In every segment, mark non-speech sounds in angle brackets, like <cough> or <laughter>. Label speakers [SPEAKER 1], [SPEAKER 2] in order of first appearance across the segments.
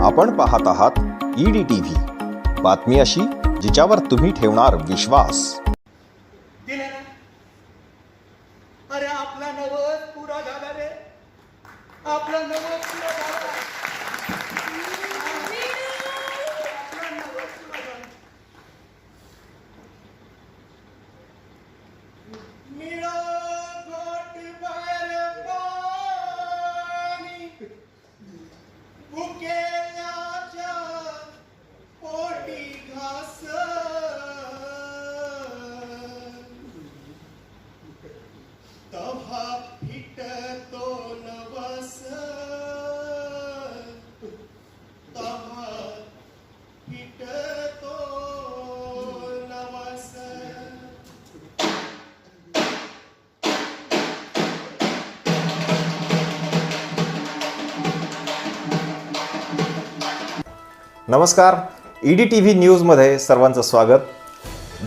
[SPEAKER 1] आपण पाहत आहात ईडी टीव्ही बातमी अशी जिच्यावर तुम्ही ठेवणार विश्वास. नमस्कार. ई डी टी व्ही न्यूजमध्ये सर्वांचं स्वागत.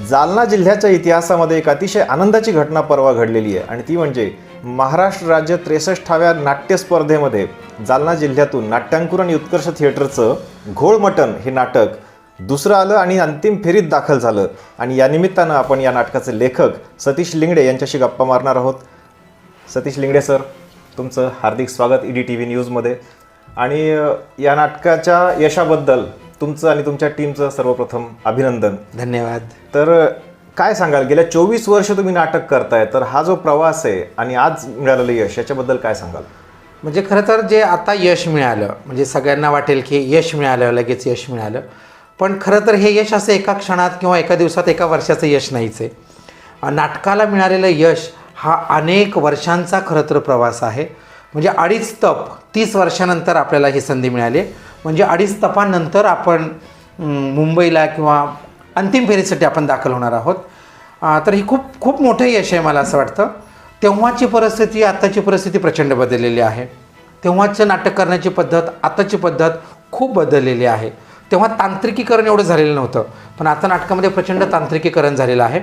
[SPEAKER 1] जालना जिल्ह्याच्या इतिहासामध्ये एक अतिशय आनंदाची घटना परवा घडलेली आहे आणि ती म्हणजे महाराष्ट्र राज्य त्रेसष्टाव्या नाट्य स्पर्धेमध्ये जालना जिल्ह्यातून नाट्यांकुर आणि उत्कर्ष थिएटरचं घोळमटण हे नाटक दुसरं आलं आणि अंतिम फेरीत दाखल झालं. आणि या निमित्तानं आपण या नाटकाचे लेखक सतीश लिंगडे यांच्याशी गप्पा मारणार आहोत. सतीश लिंगडे सर तुमचं हार्दिक स्वागत ई डी टी व्ही न्यूजमध्ये. आणि या नाटकाच्या यशाबद्दल तुमचं आणि तुमच्या टीमचं सर्वप्रथम अभिनंदन.
[SPEAKER 2] धन्यवाद.
[SPEAKER 1] तर काय सांगाल? गेल्या चोवीस वर्ष तुम्ही नाटक करताय तर हा जो प्रवास आहे आणि आज मिळालेलं यश याच्याबद्दल काय सांगाल?
[SPEAKER 2] म्हणजे खरं तर जे आता यश मिळालं म्हणजे सगळ्यांना वाटेल की यश मिळालं लगेच यश मिळालं. पण खरं तर हे यश असं एका क्षणात किंवा एका दिवसात एका वर्षाचं यश नाहीच आहे. नाटकाला मिळालेलं यश हा अनेक वर्षांचा खरं तर प्रवास आहे. म्हणजे अडीच तप तीस वर्षानंतर आपल्याला ही संधी मिळाली. म्हणजे अडीच तपानंतर आपण मुंबईला किंवा अंतिम फेरीसाठी आपण दाखल होणार आहोत. तर ही खूप खूप मोठं यश आहे मला असं वाटतं. तेव्हाची परिस्थिती आत्ताची परिस्थिती प्रचंड बदललेली आहे. तेव्हाचं नाटक करण्याची पद्धत आताची पद्धत खूप बदललेली आहे. तेव्हा तांत्रिकीकरण एवढं झालेलं नव्हतं पण आता नाटकामध्ये प्रचंड तांत्रिकीकरण झालेलं आहे.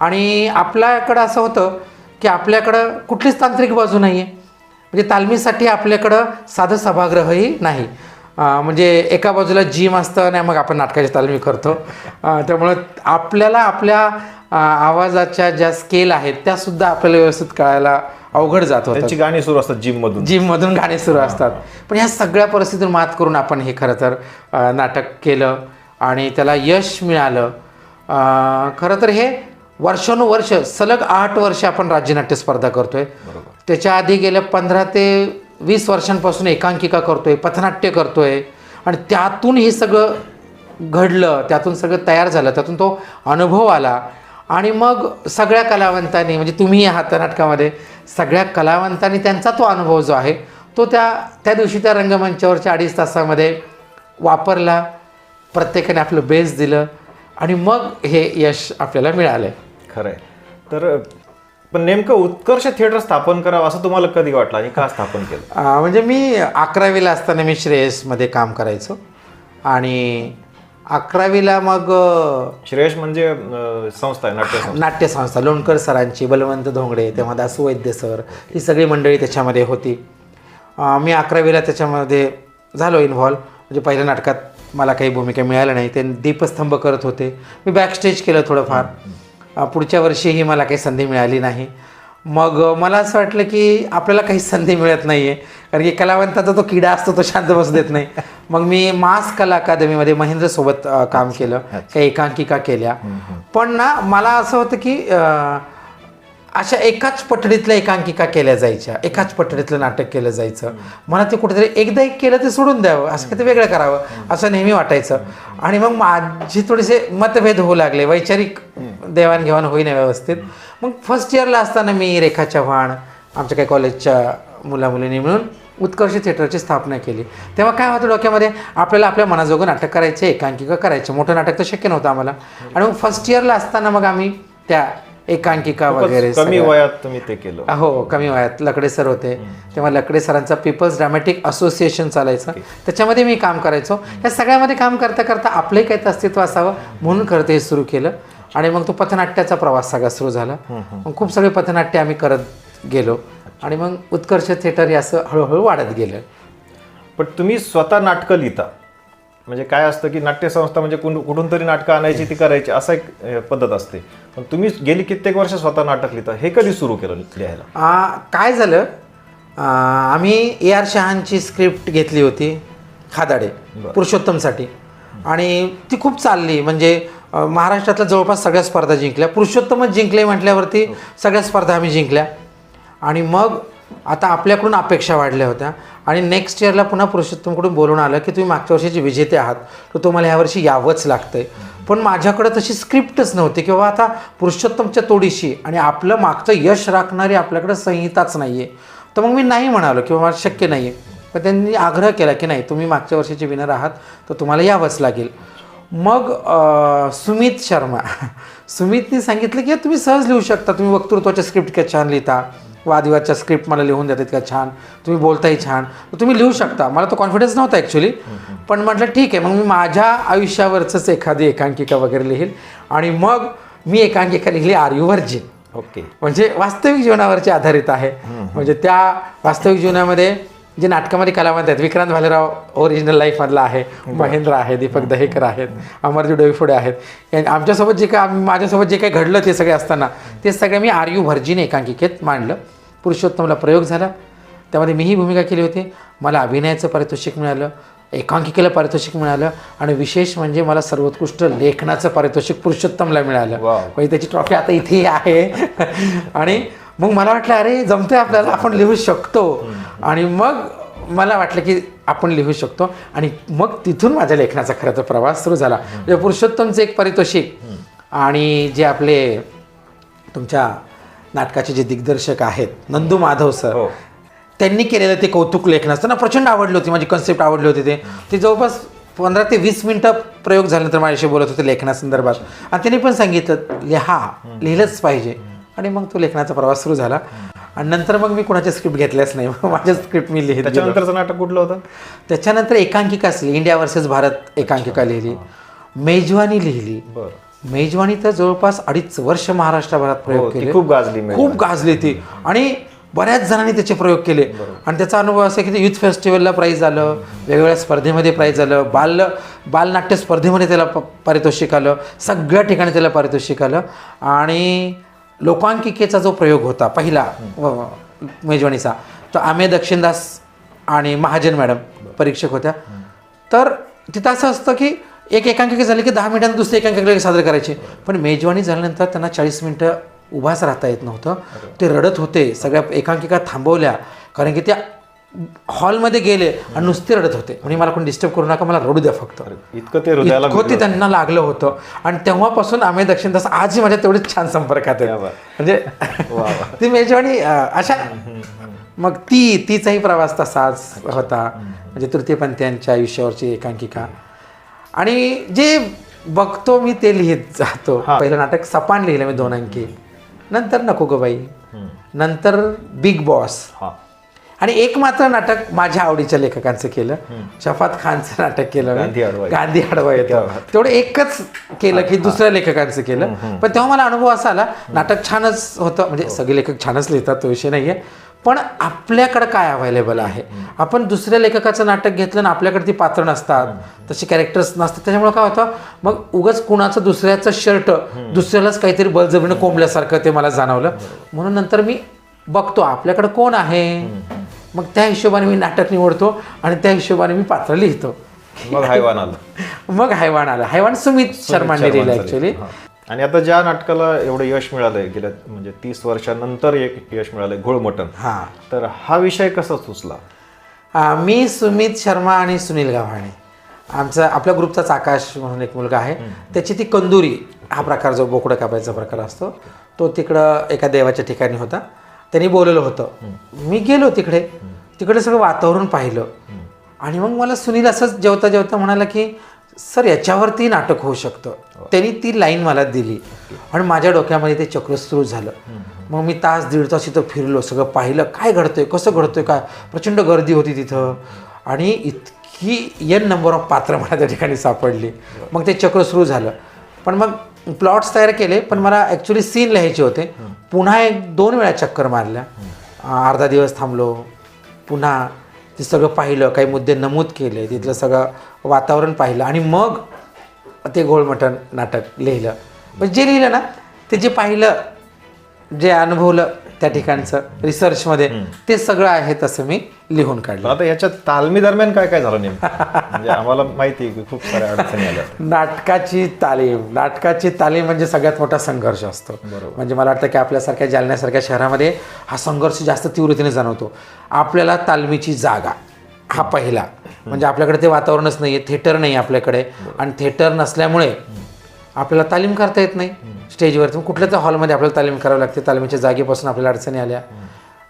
[SPEAKER 2] आणि आपल्याकडं असं होतं की आपल्याकडं कुठलीच तांत्रिक बाजू नाही आहे म्हणजे तालमीसाठी आपल्याकडं साधं सभागृहही नाही. म्हणजे एका बाजूला जिम असतं आणि मग आपण नाटकाची तालमी करतो. त्यामुळं आपल्याला आपल्या आवाजाच्या ज्या स्केल आहेत त्यासुद्धा आपल्याला व्यवस्थित कळायला अवघड जात होतं
[SPEAKER 1] त्यांची गाणी सुरू असतात जिममधून
[SPEAKER 2] जिममधून गाणे सुरू असतात. पण ह्या सगळ्या परिस्थितीतून मात करून आपण हे खरं तर नाटक केलं आणि त्याला यश मिळालं. खरं तर हे वर्षानुवर्ष सलग आठ वर्ष आपण राज्यनाट्य स्पर्धा करतोय. त्याच्या आधी गेल्या पंधरा ते वीस वर्षांपासून एकांकिका करतो आहे पथनाट्य करतो आहे आणि त्यातून हे सगळं घडलं त्यातून सगळं तयार झालं त्यातून तो अनुभव आला. आणि मग सगळ्या कलावंतांनी म्हणजे तुम्ही आहात नाटकामध्ये सगळ्या कलावंतांनी त्यांचा तो अनुभव जो आहे तो त्या त्या दिवशी त्या रंगमंचावरच्या अडीच तासामध्ये वापरला. प्रत्येकाने आपलं बेस दिलं आणि मग हे यश आपल्याला मिळालं
[SPEAKER 1] आहे खरं आहे तर पण नेमकं उत्कर्ष थिएटर स्थापन करावं असं तुम्हाला कधी वाटलं आणि का स्थापन केलं?
[SPEAKER 2] म्हणजे मी अकरावीला असताना मी श्रेयसमध्ये काम करायचो. आणि अकरावीला मग अं,
[SPEAKER 1] श्रेयश म्हणजे संस्था आहे नाट्य संस्था
[SPEAKER 2] नाट्यसंस्था. लोणकर सरांची बलवंत धोंगडे तेव्हा दासू वैद्य सर ही सगळी मंडळी त्याच्यामध्ये होती. मी अकरावीला त्याच्यामध्ये झालो इन्व्हॉल्व म्हणजे पहिल्या नाटकात मला काही भूमिका मिळाल्या नाही. ते दीपस्तंभ करत होते. मी बॅकस्टेज केलं थोडंफार. पुढच्या वर्षीही मला काही संधी मिळाली नाही. मग मला असं वाटलं की आपल्याला काही संधी मिळत नाही आहे कारण की कलावंताचा तो किडा असतो तो शांत बसू देत नाही. मग मी मास कला अकादमीमध्ये महेंद्रसोबत काम केलं. काही एकांकिका केल्या. पण ना मला असं होतं की अशा एकाच पठडीतल्या एकांकिका केल्या जायच्या एकाच पठडीतलं नाटक केलं जायचं. मला ते कुठेतरी एकदा एक केलं ते सोडून द्यावं असं काही ते वेगळं करावं असं नेहमी वाटायचं. आणि मग माझी थोडेसे मतभेद होऊ लागले वैचारिक देवाणघेवाण होईना व्यवस्थित. मग फर्स्ट इयरला असताना मी रेखा चव्हाण आमच्या काही कॉलेजच्या मुलामुलींनी मिळून उत्कर्ष थिएटरची स्थापना केली. तेव्हा काय होतं डोक्यामध्ये? आपल्याला आपल्या मनाजोगं नाटक करायचे एकांकिका करायचे. मोठं नाटक तर शक्य नव्हतं आम्हाला. आणि मग फर्स्ट इयरला असताना मग आम्ही त्या एकांकिका वगैरे
[SPEAKER 1] कमी वयात तुम्ही ते केलं.
[SPEAKER 2] हो कमी वयात लकडे सर होते. तेव्हा लकडे सरांचा पीपल्स ड्रॅमॅटिक असोसिएशन चालायचं. त्याच्यामध्ये मी काम करायचो. या सगळ्यामध्ये काम करता करता आपलंही काही अस्तित्व असावं म्हणून खरं ते हे सुरू केलं. आणि मग तो पथनाट्याचा प्रवास सगळा सुरू झाला. मग खूप सगळे पथनाट्य आम्ही करत गेलो. आणि मग उत्कर्ष थिएटर हे असं हळूहळू वाढत गेलं.
[SPEAKER 1] पण तुम्ही स्वतः नाटकं लिहिता. म्हणजे काय असतं की नाट्यसंस्था म्हणजे कुठून तरी नाटकं आणायची ती करायची असं एक पद्धत असते. पण तुम्ही गेली कित्येक वर्ष स्वतः नाटक लिहिता हे कधी सुरू केलं लिहायला?
[SPEAKER 2] आ, काय झालं? आ, आम्ही ए आर शहांची स्क्रिप्ट घेतली होती खादाडे पुरुषोत्तमसाठी. आणि ती खूप चालली म्हणजे अ, महाराष्ट्रातल्या जवळपास सगळ्या स्पर्धा जिंकल्या. पुरुषोत्तमच जिंकले म्हटल्यावरती सगळ्या स्पर्धा आम्ही जिंकल्या. आणि मग आता आपल्याकडून अपेक्षा वाढल्या होत्या. आणि नेक्स्ट इयरला पुन्हा पुरुषोत्तमकडून बोलून आलं की तुम्ही मागच्या वर्षीचे विजेते आहात तर तुम्हाला यावर्षी यावंच लागतंय. पण माझ्याकडं तशी स्क्रिप्टच नव्हती. किंवा आता पुरुषोत्तमच्या तोडीशी आणि आपलं मागचं यश राखणारी आपल्याकडं संहिताच नाही आहे तर मग मी नाही म्हणालो किंवा मला शक्य नाही आहे पण त्यांनी आग्रह केला की नाही तुम्ही मागच्या वर्षीचे विनर आहात तर तुम्हाला यावंच लागेल. मग सुमित शर्मा. <laughs> सुमितने सांगितलं की तुम्ही सहज लिहू शकता. तुम्ही वक्तृत्वाच्या स्क्रिप्ट छान लिहिता? वादविवादच्या स्क्रिप्ट मला लिहून देतात इतक्या छान. तुम्ही बोलताही छान. तुम्ही लिहू शकता. मला तो कॉन्फिडन्स नव्हता ॲक्च्युली पण म्हटलं ठीक आहे मग मी माझ्या आयुष्यावरचंच एखादी एकांकिका वगैरे लिहील आणि मग मी एकांकिका लिहिली आर यू व्हर्जिन
[SPEAKER 1] ओके.
[SPEAKER 2] म्हणजे वास्तविक जीवनावरची आधारित आहे. म्हणजे त्या वास्तविक जीवनामध्ये जे नाटकामध्ये कलावंत आहेत विक्रांत भालेराव ओरिजिनल लाईफमधला आहे महेंद्र आहे दीपक दहेकर आहेत अमरजी डोईफोडे आहेत. आमच्यासोबत जे काय माझ्यासोबत जे काही घडलं ते सगळे असताना ते सगळे मी आर यू व्हर्जिन एकांकिकेत मांडलं. पुरुषोत्तमला प्रयोग झाला. त्यामध्ये मीही भूमिका केली होती. मला अभिनयाचं पारितोषिक मिळालं एकांकिकेला पारितोषिक मिळालं आणि विशेष म्हणजे मला सर्वोत्कृष्ट लेखनाचं पारितोषिक पुरुषोत्तमला मिळालं. म्हणजे त्याची ट्रॉफी आता इथे आहे. आणि मग मला वाटलं अरे जमतंय आपल्याला आपण लिहू शकतो. आणि मग मला वाटलं की आपण लिहू शकतो. आणि मग तिथून माझ्या लेखनाचा खरं तर प्रवास सुरू झाला. म्हणजे पुरुषोत्तमचं एक पारितोषिक. आणि जे आपले तुमच्या नाटकाचे जे दिग्दर्शक आहेत नंदू माधव सर
[SPEAKER 1] हो.
[SPEAKER 2] त्यांनी केलेलं ते कौतुक लेखन त्यांना प्रचंड आवडली होती माझी कन्सेप्ट आवडली होती ते. ते जवळपास पंधरा ते वीस मिनटं प्रयोग झाल्यानंतर माझ्याशी बोलत होते लेखनासंदर्भात. आणि त्यांनी पण सांगितलं लिहा लिहिलंच पाहिजे. आणि मग तो लेखनाचा प्रवास सुरू झाला. आणि नंतर मग मी कोणाच्या स्क्रिप्ट घेतल्याच नाही मग <laughs> माझ्या स्क्रिप्ट मी लिहित गेलो.
[SPEAKER 1] त्याच्यानंतरचं नाटक कुठलं होतं?
[SPEAKER 2] त्याच्यानंतर एकांकिका असली इंडिया वर्सेस भारत एकांकिका लिहिली. मेजवानी लिहिली.
[SPEAKER 1] बरं.
[SPEAKER 2] मेजवानी तर जवळपास अडीच वर्ष महाराष्ट्रभरात
[SPEAKER 1] हो,
[SPEAKER 2] प्रयोग
[SPEAKER 1] ती
[SPEAKER 2] केले.
[SPEAKER 1] खूप गाजली.
[SPEAKER 2] खूप गाजली ती. आणि बऱ्याच जणांनी त्याचे प्रयोग केले. आणि त्याचा अनुभव असा की ते युथ फेस्टिवलला प्राईज आलं वेगवेगळ्या स्पर्धेमध्ये प्राईज आलं बाल बालनाट्य स्पर्धेमध्ये त्याला प- पारितोषिक आलं सगळ्या ठिकाणी त्याला पारितोषिक आलं. आणि लोकांकिकेचा जो प्रयोग होता पहिला मेजवानीचा तो आमे दक्षिणदास आणि महाजन मॅडम परीक्षक होत्या. तर तिथं असं असतं की एक एकांकिका झाली की दहा मिनिटांत दुसरी एकांकिका सादर करायची. पण मेजवानी झाल्यानंतर त्यांना चाळीस मिनटं उभाच राहता येत नव्हतं. ते रडत होते सगळ्या एकांकिका थांबवल्या कारण की त्या हॉलमध्ये गेले आणि नुसते रडत होते. म्हणजे मला कोणी डिस्टर्ब करू नका मला रडू द्या फक्त.
[SPEAKER 1] इतकं ते
[SPEAKER 2] इतकं ते त्यांना लागलं होतं. आणि तेव्हापासून आम्ही दक्षिण तास आजही माझ्या तेवढेच छान संपर्कात आहे. म्हणजे <laughs> ती मेजवानी अशा मग ती तिचाही प्रवास तसाच होता. म्हणजे तृतीयपंथीयांच्या आयुष्यावरची एकांकिका. आणि जे बघतो मी ते लिहित जातो.
[SPEAKER 1] हा.
[SPEAKER 2] पहिलं नाटक सपान लिहिलं मी दोन अंकी. नंतर नको गो बाई. नंतर बिग बॉस.
[SPEAKER 1] हा.
[SPEAKER 2] आणि एक मात्र नाटक माझ्या आवडीच्या लेखकांचं केलं. शफात खानचं नाटक केलं.
[SPEAKER 1] गांधी आडवा.
[SPEAKER 2] गांधी आडवा येतो. तेवढं एकच केलं की दुसऱ्या लेखकांचं केलं. पण तेव्हा मला अनुभव असा आला नाटक छानच होतं. म्हणजे सगळे लेखक छानच लिहितात तो विषय नाहीये. पण आपल्याकडं काय अवेलेबल आहे? आपण दुसऱ्या लेखकाचं नाटक घेतलं ना आपल्याकडे ती पात्र नसतात तशी कॅरेक्टर्स नसतात त्याच्यामुळे काय होतं? मग उगाच कुणाचं दुसऱ्याचं शर्ट दुसऱ्यालाच काहीतरी बळजबरीनं कोंबल्यासारखं ते मला जाणवलं. म्हणून नंतर मी बघतो आपल्याकडं कोण आहे? मग त्या हिशोबाने मी नाटक निवडतो आणि त्या हिशोबाने मी पात्र लिहितो.
[SPEAKER 1] मग हायवान आलं. <laughs>
[SPEAKER 2] मग हैवान आलं. हैवान सुमित शर्मांनी लिहिलं ॲक्च्युली.
[SPEAKER 1] आणि आता ज्या नाटकाला एवढं यश मिळालंय गेल्या म्हणजे तीस वर्षानंतर एक यश मिळालंय घोळ मटण.
[SPEAKER 2] हां.
[SPEAKER 1] तर हा विषय कसा सुचला?
[SPEAKER 2] मी सुमित शर्मा आणि सुनील गव्हाणे. आमचा आपल्या ग्रुपचाच आकाश म्हणून एक मुलगा आहे. त्याची ती कंदुरी हा प्रकार जो बोकडं कापायचा प्रकार असतो तो तिकडं एका देवाच्या ठिकाणी होता. त्यांनी बोलवलं होतं. मी गेलो तिकडे. तिकडे सगळं वातावरण पाहिलं. आणि मग मला सुनील असंच जेवता जेवता म्हणाला की सर याच्यावरती नाटक होऊ शकतं. त्यांनी ती लाईन मला दिली. आणि माझ्या डोक्यामध्ये ते चक्र सुरू झालं. मग मी तास दीड तास तिथं फिरलो सगळं पाहिलं. काय घडतंय? कसं घडतंय? काय? प्रचंड गर्दी होती तिथं. आणि इतकी एन नंबर ऑफ पात्र मला त्या ठिकाणी सापडली. मग ते चक्र सुरू झालं. पण मग प्लॉट्स तयार केले पण मला ॲक्च्युली सीन लिहायचे होते. पुन्हा एक दोन वेळा चक्कर मारल्या. अर्धा दिवस थांबलो. पुन्हा ते सगळं पाहिलं काही मुद्दे नमूद केले तिथलं सगळं वातावरण पाहिलं आणि मग ते गोळमटण नाटक लिहिलं. म्हणजे जे लिहिलं ना ते जे पाहिलं जे अनुभवलं त्या ठिकाणचं रिसर्चमध्ये ते सगळं आहे तसं मी लिहून काढलं.
[SPEAKER 1] आता याच्या तालमी दरम्यान काय काय झालं म्हणजे आम्हाला माहिती खूप साऱ्या अडचणी आल्या.
[SPEAKER 2] नाटकाची तालीम. नाटकाची तालीम म्हणजे सगळ्यात मोठा संघर्ष असतो. म्हणजे मला वाटतं की आपल्यासारख्या जालन्यासारख्या शहरामध्ये हा संघर्ष जास्त तीव्रतेने जाणवतो. आपल्याला तालमीची जागा हा पहिला. म्हणजे आपल्याकडे ते वातावरणच नाही आहे थिएटर नाही आपल्याकडे. आणि थिएटर नसल्यामुळे आपल्याला तालीम करता येत नाही. स्टेजवरती. कुठल्याच हॉलमध्ये आपल्याला तालीम करावी लागते. तालीमीच्या जागेपासून आपल्याला अडचणी आल्या.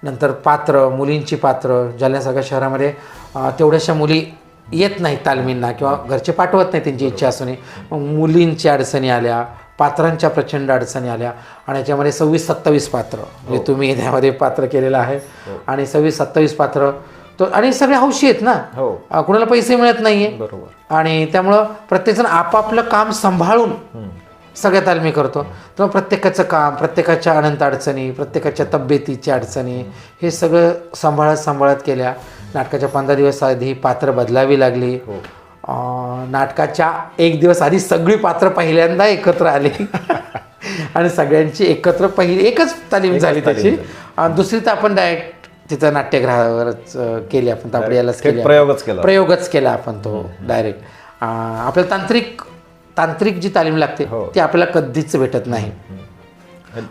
[SPEAKER 2] नंतर पात्र मुलींची पात्र जालन्यासारख्या शहरामध्ये अं, तेवढ्याशा मुली येत नाहीत तालमींना किंवा घरचे पाठवत नाही त्यांची इच्छा असूनही. मग मुलींची अडचणी आल्या पात्रांच्या प्रचंड अडचणी आल्या आणि याच्यामध्ये सव्वीस सत्तावीस पात्र. म्हणजे तुम्ही त्यामध्ये पात्र केलेलं आहे. आणि सव्वीस सत्तावीस पात्र तो आणि सगळे हौशी आहेत ना?
[SPEAKER 1] हो.
[SPEAKER 2] कुणाला पैसे मिळत नाहीये.
[SPEAKER 1] बरोबर.
[SPEAKER 2] आणि त्यामुळं प्रत्येकजण आपापलं काम सांभाळून सगळ्या तालमी करतो. तेव्हा प्रत्येकाचं काम प्रत्येकाच्या अनंत अडचणी प्रत्येकाच्या तब्येतीच्या अडचणी हे सगळं सांभाळत सांभाळत केल्या. नाटकाच्या पंधरा दिवस आधी पात्र बदलावी लागली. अं, नाटकाच्या एक दिवस आधी सगळी पात्र पहिल्यांदा एकत्र आली. <laughs> आणि सगळ्यांची एकत्र पहिली एकच तालीम झाली त्याची. दुसरी तर आपण डायरेक्ट तिथं नाट्यगृहावरच केली आपण तापडी यालाच
[SPEAKER 1] थेट
[SPEAKER 2] केली
[SPEAKER 1] प्रयोगच केला
[SPEAKER 2] प्रयोगच केला आपण तो डायरेक्ट आपल्याला तांत्रिक तांत्रिक जी तालीम लागते
[SPEAKER 1] हो.
[SPEAKER 2] ती आपल्याला कधीच भेटत नाही.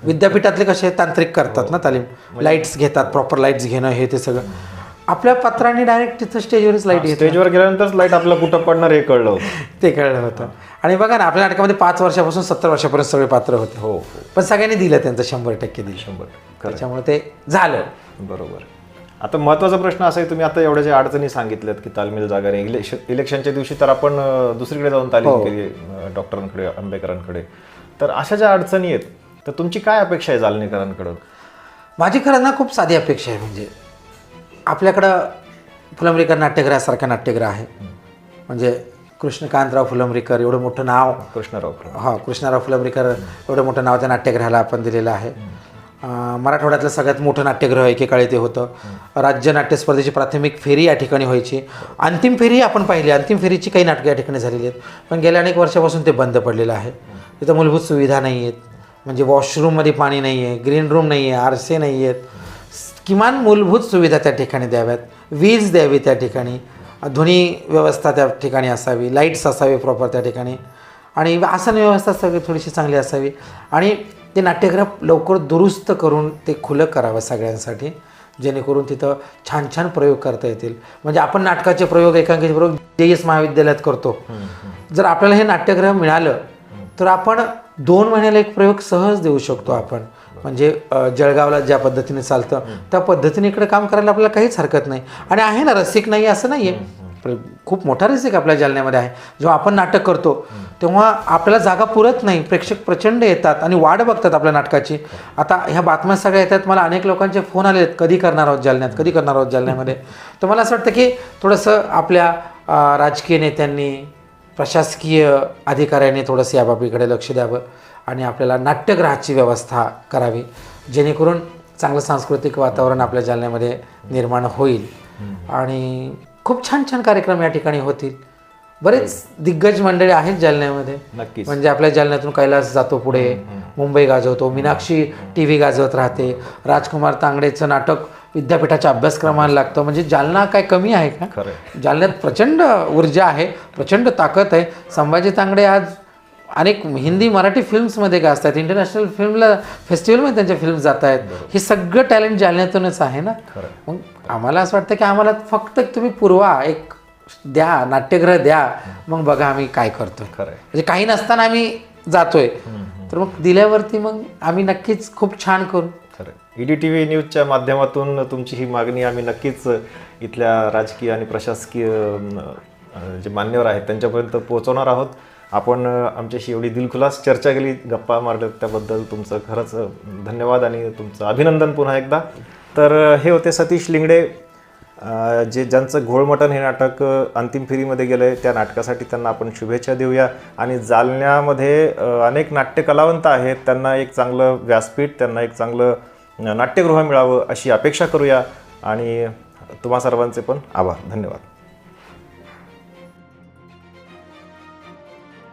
[SPEAKER 2] विद्यापीठातले कसे तांत्रिक करतात ना तालीम?
[SPEAKER 1] म्हणजे
[SPEAKER 2] लाईट्स घेतात प्रॉपर लाईट्स घेणं हे ते सगळं. आपल्या पात्रांनी डायरेक्ट तिथं स्टेजवरच लाइट घेत
[SPEAKER 1] स्टेजवर गेल्यानंतर लाइट आपल्याला कुठं पडणार हे कळलं होतं. <laughs>
[SPEAKER 2] ते कळलं होतं. आणि बघा ना आपल्या नाटकामध्ये पाच वर्षापासून सत्तर वर्षापर्यंत सगळे पात्र होते.
[SPEAKER 1] हो हो.
[SPEAKER 2] पण सगळ्यांनी दिलं त्यांचं शंभर टक्के दिलं.
[SPEAKER 1] शंभर
[SPEAKER 2] त्याच्यामुळे ते झालं.
[SPEAKER 1] बरोबर. आता महत्त्वाचा प्रश्न असा आहे तुम्ही आता एवढ्या ज्या अडचणी सांगितल्यात की तालमील जागा नाही इलेक्शन इलेक्शनच्या दिवशी तर आपण दुसरीकडे जाऊन तालीम केली अं, डॉक्टरांकडे आंबेकरांकडे. तर अशा ज्या अडचणी आहेत तर तुमची काय अपेक्षा आहे जालनेकरांकडं?
[SPEAKER 2] माझी खरं ना खूप साधी अपेक्षा आहे म्हणजे आपल्याकडं फुलंब्रीकर नाट्यगृहासारखं नाट्यगृह आहे. म्हणजे कृष्णकांतराव फुलंब्रीकर एवढं मोठं नाव
[SPEAKER 1] कृष्णराव
[SPEAKER 2] हा कृष्णाराव फुलंब्रीकर एवढं मोठं नाव त्या नाट्यगृहाला आपण दिलेलं आहे. मराठवाड्यातलं सगळ्यात मोठं नाट्यगृह एकेकाळी ते होतं. राज्य नाट्य स्पर्धेची प्राथमिक फेरी या ठिकाणी व्हायची. अंतिम फेरी आपण पाहिली. अंतिम फेरीची काही नाटकं या ठिकाणी झालेली आहेत. पण गेल्या अनेक वर्षापासून ते बंद पडलेलं आहे. तिथं मूलभूत सुविधा नाही आहेत. म्हणजे वॉशरूममध्ये पाणी नाही आहे ग्रीन रूम नाही आहे आरसे नाही आहेत. किमान मूलभूत सुविधा त्या ठिकाणी द्याव्यात. वीज द्यावी त्या ठिकाणी. ध्वनी व्यवस्था त्या ठिकाणी असावी. लाईट्स असावे प्रॉपर त्या ठिकाणी. आणि आसन व्यवस्था सगळी थोडीशी चांगली असावी. आणि ते नाट्यगृह लवकर दुरुस्त करून ते खुलं करावं सगळ्यांसाठी जेणेकरून तिथं छान छान प्रयोग करता येतील. म्हणजे आपण नाटकाचे प्रयोग एकांकिका प्रयोग जे एस महाविद्यालयात करतो. जर आपल्याला हे नाट्यगृह मिळालं तर आपण दोन महिन्याला एक प्रयोग सहज देऊ शकतो आपण. म्हणजे जळगावला ज्या पद्धतीने चालतं त्या पद्धतीने इकडे काम करायला आपल्याला काहीच हरकत नाही. आणि आहे ना रसिक नाही असं नाही आहे खूप मोठा रसिक आपल्या जालन्यामध्ये आहे? जेव्हा आपण नाटक करतो तेव्हा आपल्याला जागा पुरत नाही. प्रेक्षक प्रचंड येतात आणि वाट बघतात आपल्या नाटकाची. आता ह्या बातम्या सगळ्या येतात. मला अनेक लोकांचे फोन आले आहेत. कधी करणार आहोत जालन्यात? कधी करणार आहोत जालन्यामध्ये? तर मला असं वाटतं की थोडंसं आपल्या राजकीय नेत्यांनी प्रशासकीय अधिकाऱ्यांनी थोडंसं या बाबीकडे लक्ष द्यावं आणि आपल्याला नाट्यगृहाची व्यवस्था करावी. जेणेकरून चांगलं सांस्कृतिक वातावरण आपल्या जालन्यामध्ये निर्माण होईल. आणि खूप छान छान कार्यक्रम या ठिकाणी होतील. बरेच दिग्गज मंडळी आहेत जालन्यामध्ये.
[SPEAKER 1] नक्कीच.
[SPEAKER 2] म्हणजे आपल्या जालन्यातून कैलास जातो पुढे मुंबई गाजवतो मीनाक्षी टी व्ही गाजवत राहते. राजकुमार तांगडेचं नाटक विद्यापीठाच्या अभ्यासक्रमाला लागतं. म्हणजे जालना काय कमी आहे का?
[SPEAKER 1] खरं
[SPEAKER 2] जालन्यात प्रचंड ऊर्जा आहे प्रचंड ताकद आहे. संभाजी तांगडे आज अनेक हिंदी मराठी फिल्म्समध्ये गाजतात इंटरनॅशनल फिल्मला फेस्टिवलमध्ये त्यांच्या फिल्म जात आहेत. हे सगळं टॅलेंट जालन्यातूनच आहे ना? मग आम्हाला असं वाटतं की आम्हाला फक्त तुम्ही पुरवा एक द्या नाट्यगृह द्या मग बघा आम्ही काय
[SPEAKER 1] आहे.
[SPEAKER 2] म्हणजे काही नसताना आम्ही जातोय. तर मग दिल्यावरती मग आम्ही नक्कीच खूप छान करू.
[SPEAKER 1] खरं ईडी टी व्ही न्यूजच्या माध्यमातून तुमची ही मागणी आम्ही नक्कीच इथल्या राजकीय आणि प्रशासकीय जे मान्यवर आहेत त्यांच्यापर्यंत पोहोचवणार आहोत. आपण आमच्याशी एवढी दिलखुलास चर्चा केली गप्पा मारल्या त्याबद्दल तुमचं खरंच धन्यवाद आणि तुमचं अभिनंदन पुन्हा एकदा. तर हे होते सतीश लिंगडे जे ज्यांचं घोळमटण हे नाटक अंतिम फेरीमध्ये गेलं आहे त्या नाटकासाठी त्यांना आपण शुभेच्छा देऊया. आणि जालन्यामध्ये अनेक नाट्य कलावंत आहेत त्यांना एक चांगलं व्यासपीठ त्यांना एक चांगलं नाट्यगृह मिळावं अशी अपेक्षा करूया. आणि तुम्हा सर्वांचे पण आभार. धन्यवाद.